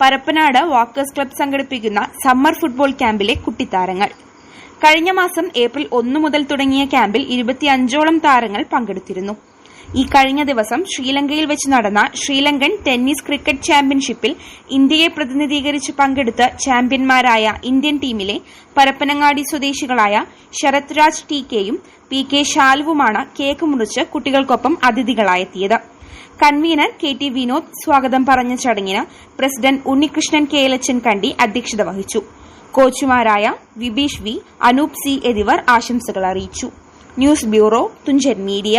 Parappanad walkers club സംഘടിപ്പിക്കുന്ന summer football ക്യാമ്പിലെ കുട്ടിത്താരങ്ങൾ. കഴിഞ്ഞ മാസം ഏപ്രിൽ ഒന്നു മുതൽ തുടങ്ങിയ ക്യാമ്പിൽ ഇരുപത്തിയഞ്ചോളം താരങ്ങൾ പങ്കെടുത്തിരുന്നു. ഈ കഴിഞ്ഞ ദിവസം ശ്രീലങ്കയിൽ വെച്ച് നടന്ന ശ്രീലങ്കൻ ടെന്നീസ് ക്രിക്കറ്റ് ചാമ്പ്യൻഷിപ്പിൽ ഇന്ത്യയെ പ്രതിനിധീകരിച്ച് പങ്കെടുത്ത ചാമ്പ്യന്മാരായ ഇന്ത്യൻ ടീമിലെ പരപ്പനങ്ങാടി സ്വദേശികളായ ശരത്രാജ് ടി കെയും പി കെ ശാലുവുമാണ് കേക്ക് മുറിച്ച് കുട്ടികൾക്കൊപ്പം അതിഥികളായെത്തിയത്. കൺവീനർ കെ ടി വിനോദ് സ്വാഗതം പറഞ്ഞ ചടങ്ങിന് പ്രസിഡന്റ് ഉണ്ണികൃഷ്ണൻ കെ എലച്ചൻ കണ്ടി അധ്യക്ഷത വഹിച്ചു. കോച്ചുമാരായ വിബീഷ് വി അനൂപ് സി എന്നിവർ ആശംസകൾ അറിയിച്ചു. News bureau Thunchan media.